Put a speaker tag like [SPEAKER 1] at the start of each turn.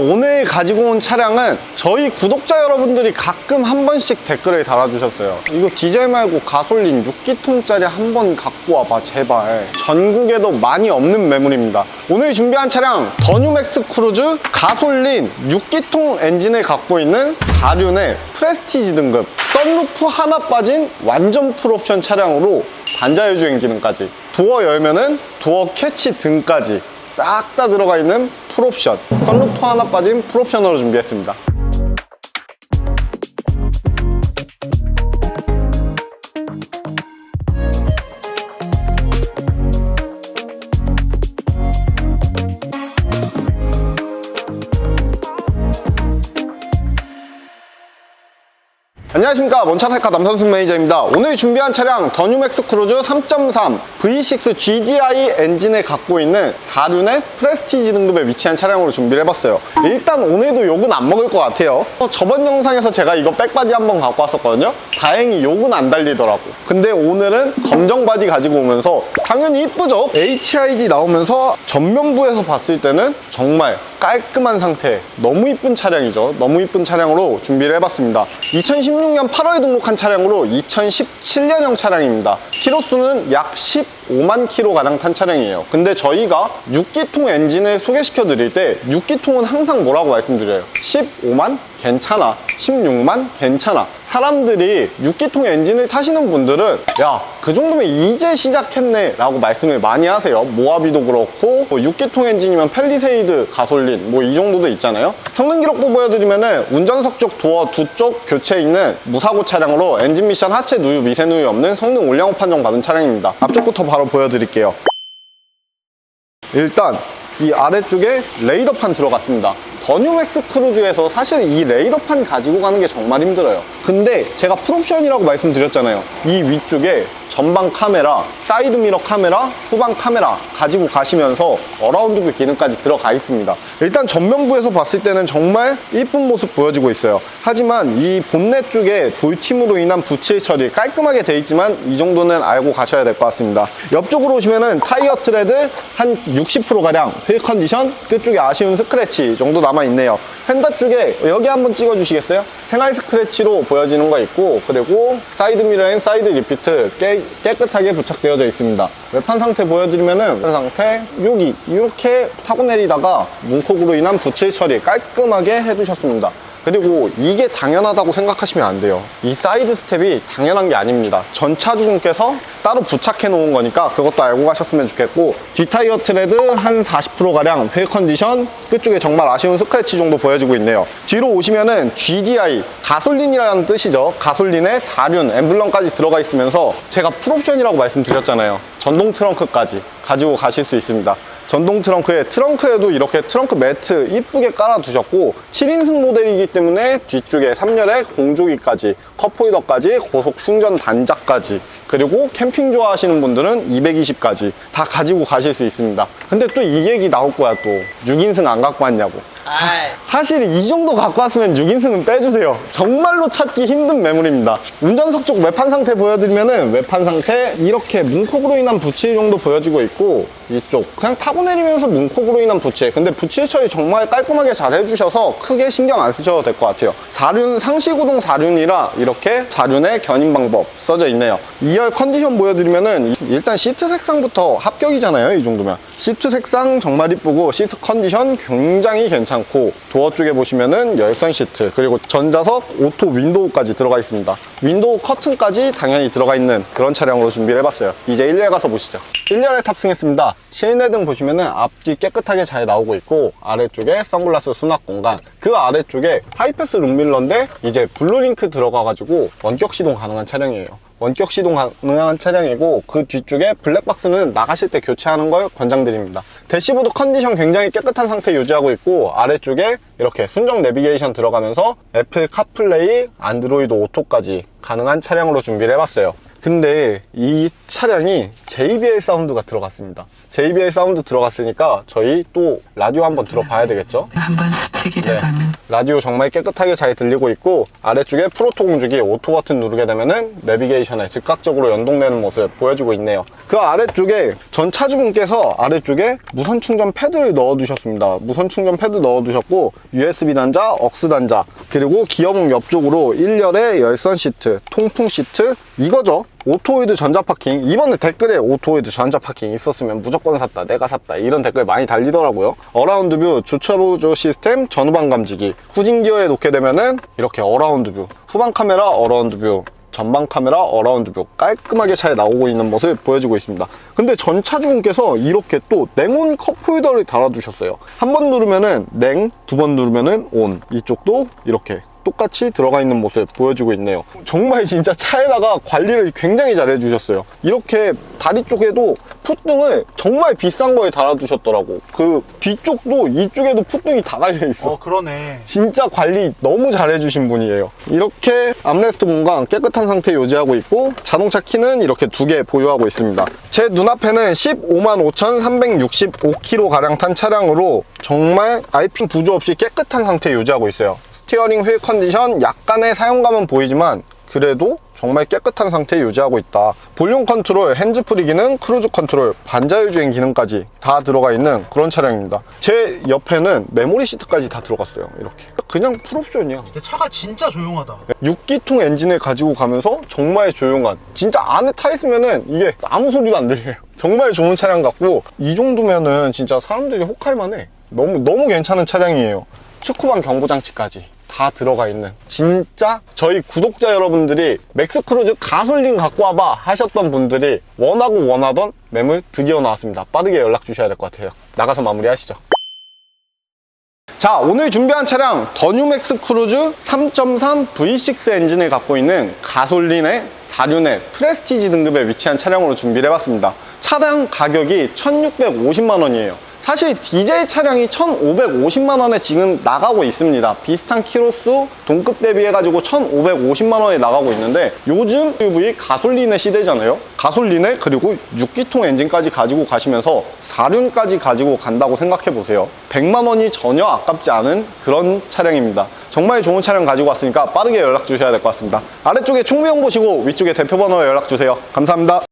[SPEAKER 1] 오늘 가지고 온 차량은 저희 구독자 여러분들이 가끔 한 번씩 댓글을 달아주셨어요. 이거 디젤 말고 가솔린 6기통짜리 한 번 갖고 와봐, 제발. 전국에도 많이 없는 매물입니다. 오늘 준비한 차량, 더뉴맥스 크루즈 가솔린 6기통 엔진을 갖고 있는 4륜의 프레스티지 등급. 썬루프 하나 빠진 완전 풀옵션 차량으로 반자율 주행 기능까지. 도어 열면은 도어 캐치 등까지. 싹 다 들어가 있는 풀옵션. 썬루프 하나 빠진 풀옵션으로 준비했습니다 안녕하십니까. 먼차살카 남선수 매니저입니다. 오늘 준비한 차량 더뉴맥스 크루즈 3.3 V6 GDI 엔진을 갖고 있는 4륜의 프레스티지 등급에 위치한 차량으로 준비를 해봤어요. 일단 오늘도 욕은 안 먹을 것 같아요. 어, 저번 영상에서 제가 이거 백바디 한번 갖고 왔었거든요. 다행히 욕은 안 달리더라고. 근데 오늘은 검정 바디 가지고 오면서 당연히 이쁘죠? HID 나오면서 전면부에서 봤을 때는 정말 깔끔한 상태. 너무 이쁜 차량이죠. 너무 이쁜 차량으로 준비를 해봤습니다. 2016년 8월에 등록한 차량으로 2017년형 차량입니다. 키로수는 약 15만 킬로 가량 탄 차량이에요. 근데 저희가 6기통 엔진을 소개시켜 드릴 때 6기통은 항상 뭐라고 말씀드려요? 15만 괜찮아 16만 괜찮아. 사람들이 6기통 엔진을 타시는 분들은 야 그 정도면 이제 시작했네 라고 말씀을 많이 하세요. 모하비도 그렇고 뭐 6기통 엔진이면 펠리세이드 가솔린 뭐 이 정도도 있잖아요. 성능 기록부 보여드리면 은 운전석 쪽 도어 두 쪽 교체 있는 무사고 차량으로 엔진 미션 하체 누유 미세 누유 없는 성능 올량호 판정 받은 차량입니다. 앞쪽부터 바로 보여드릴게요 일단 이 아래쪽에 레이더판 들어갔습니다. 더뉴맥스 크루즈에서 사실 이 레이더판 가지고 가는 게 정말 힘들어요. 근데 제가 풀옵션이라고 말씀드렸잖아요. 이 위쪽에 전방 카메라, 사이드 미러 카메라, 후방 카메라 가지고 가시면서 어라운드 뷰 기능까지 들어가 있습니다. 일단 전면부에서 봤을 때는 정말 이쁜 모습 보여지고 있어요. 하지만 이 본넷 쪽에 돌팀으로 인한 부칠 처리 깔끔하게 돼 있지만 이 정도는 알고 가셔야 될 것 같습니다. 옆쪽으로 오시면은 타이어 트레드 한 60% 가량 휠 컨디션 끝쪽에 아쉬운 스크래치 정도 남아 있네요. 휀다 쪽에 여기 한번 찍어 주시겠어요? 생활 스크래치로 보여지는 거 있고 그리고 사이드 미러 앤 사이드 리피트 깨, 깨끗하게 부착되어져 있습니다. 외판 상태 보여드리면은 외판 상태 여기 이렇게 타고 내리다가 문콕으로 인한 부칠 처리 깔끔하게 해두셨습니다. 그리고 이게 당연하다고 생각하시면 안 돼요. 이 사이드 스텝이 당연한 게 아닙니다. 전 차주분께서 따로 부착해 놓은 거니까 그것도 알고 가셨으면 좋겠고 뒷타이어 트레드 한 40%가량 휠 컨디션 끝쪽에 정말 아쉬운 스크래치 정도 보여지고 있네요. 뒤로 오시면은 GDI 가솔린이라는 뜻이죠. 가솔린에 4륜 엠블럼까지 들어가 있으면서 제가 풀옵션이라고 말씀드렸잖아요. 전동 트렁크까지 가지고 가실 수 있습니다. 전동 트렁크에 트렁크에도 이렇게 트렁크 매트 이쁘게 깔아두셨고 7인승 모델이기 때문에 뒤쪽에 3열에 공조기까지 컵홀더까지 고속 충전 단자까지 그리고 캠핑 좋아하시는 분들은 220까지 다 가지고 가실 수 있습니다. 근데 또 이 얘기 나올 거야 또. 6인승 안 갖고 왔냐고 사실 이 정도 갖고 왔으면 6인승은 빼주세요. 정말로 찾기 힘든 매물입니다. 운전석 쪽 외판 상태 보여드리면은 외판 상태 이렇게 문콕으로 인한 부치 정도 보여지고 있고 이쪽 그냥 타고 내리면서 문콕으로 인한 부치 근데 부치 처리 정말 깔끔하게 잘 해주셔서 크게 신경 안 쓰셔도 될 것 같아요. 4륜 상시구동 4륜이라 이렇게 4륜의 견인 방법 써져 있네요. 2열 컨디션 보여드리면은 일단 시트 색상부터 합격이잖아요. 이 정도면 시트 색상 정말 이쁘고 시트 컨디션 굉장히 괜찮고 도어 쪽에 보시면은 열선 시트 그리고 전자석 오토 윈도우까지 들어가 있습니다. 윈도우 커튼까지 당연히 들어가 있는 그런 차량으로 준비를 해봤어요. 이제 1열 가서 보시죠. 1열에 탑승했습니다. 실내 등 보시면은 앞뒤 깨끗하게 잘 나오고 있고 아래쪽에 선글라스 수납 공간 그 아래쪽에 하이패스 룸밀러인데 이제 블루링크 들어가가지고 원격 시동 가능한 차량이에요. 원격 시동 가능한 차량이고 그 뒤쪽에 블랙박스는 나가실 때 교체하는 걸 권장드립니다. 대시보드 컨디션 굉장히 깨끗한 상태 유지하고 있고 아래쪽에 이렇게 순정 내비게이션 들어가면서 애플 카플레이, 안드로이드 오토까지 가능한 차량으로 준비를 해봤어요. 근데 이 차량이 JBL 사운드가 들어갔습니다. JBL 사운드 들어갔으니까 저희 또 라디오 한번 들어봐야 되겠죠?
[SPEAKER 2] 한번 스치기라도
[SPEAKER 1] 네.
[SPEAKER 2] 하면
[SPEAKER 1] 라디오 정말 깨끗하게 잘 들리고 있고 아래쪽에 프로토 공주기 오토 버튼 누르게 되면은 내비게이션에 즉각적으로 연동되는 모습 보여주고 있네요. 그 아래쪽에 전 차주분께서 아래쪽에 무선 충전 패드를 넣어 두셨습니다. 무선 충전 패드 넣어 두셨고 USB 단자, 억스 단자 그리고 기어봉 옆쪽으로 1열의 열선 시트, 통풍 시트 이거죠. 오토웨이드 전자 파킹. 이번에 댓글에 오토웨이드 전자 파킹 있었으면 무조건 샀다 내가 샀다 이런 댓글 많이 달리더라고요. 어라운드 뷰 주차 보조 시스템 전후방 감지기. 후진 기어에 놓게 되면은 이렇게 어라운드 뷰. 후방 카메라 어라운드 뷰. 전방 카메라 어라운드 뷰. 깔끔하게 잘 나오고 있는 모습 보여주고 있습니다. 근데 전 차주분께서 이렇게 또 냉온 컵홀더를 달아두셨어요. 한 번 누르면은 냉 두 번 누르면은 온. 이쪽도 이렇게 똑같이 들어가 있는 모습 보여주고 있네요. 정말 진짜 차에다가 관리를 굉장히 잘 해주셨어요. 이렇게 다리 쪽에도 풋등을 정말 비싼 거에 달아두셨더라고. 그 뒤쪽도 이쪽에도 풋등이 다 달려 있어.
[SPEAKER 3] 어 그러네
[SPEAKER 1] 진짜 관리 너무 잘 해주신 분이에요. 이렇게 암레스트 공간 깨끗한 상태 유지하고 있고 자동차 키는 이렇게 두 개 보유하고 있습니다. 제 눈앞에는 15만 5,365km 가량 탄 차량으로 정말 아이핑 부조 없이 깨끗한 상태 유지하고 있어요. 스티어링 휠 컨디션 약간의 사용감은 보이지만 그래도 정말 깨끗한 상태 유지하고 있다. 볼륨 컨트롤, 핸즈프리 기능, 크루즈 컨트롤, 반자율 주행 기능까지 다 들어가 있는 그런 차량입니다. 제 옆에는 메모리 시트까지 다 들어갔어요. 이렇게. 그냥 풀옵션이야.
[SPEAKER 3] 차가 진짜 조용하다
[SPEAKER 1] 6기통 엔진을 가지고 가면서 정말 조용한 진짜 안에 타 있으면은 이게 아무 소리도 안 들려요 정말 좋은 차량 같고 이 정도면은 진짜 사람들이 혹할 만해 너무 너무 괜찮은 차량이에요 축구방 경보 장치까지 다 들어가 있는. 진짜 저희 구독자 여러분들이 맥스크루즈 가솔린 갖고 와봐 하셨던 분들이 원하고 원하던 매물 드디어 나왔습니다. 빠르게 연락 주셔야 될 것 같아요. 나가서 마무리하시죠. 자 오늘 준비한 차량 더뉴맥스 크루즈 3.3 V6 엔진을 갖고 있는 가솔린의 4륜의 프레스티지 등급에 위치한 차량으로 준비를 해봤습니다. 차량 가격이 1650만 원이에요 사실 디젤 차량이 1,550만 원에 지금 나가고 있습니다. 비슷한 키로수 동급 대비해 가지고 1,550만 원에 나가고 있는데 요즘 SUV 가솔린의 시대잖아요. 가솔린에 그리고 6기통 엔진까지 가지고 가시면서 4륜까지 가지고 간다고 생각해 보세요. 100만 원이 전혀 아깝지 않은 그런 차량입니다. 정말 좋은 차량 가지고 왔으니까 빠르게 연락 주셔야 될 것 같습니다. 아래쪽에 총비용 보시고 위쪽에 대표 번호에 연락 주세요. 감사합니다.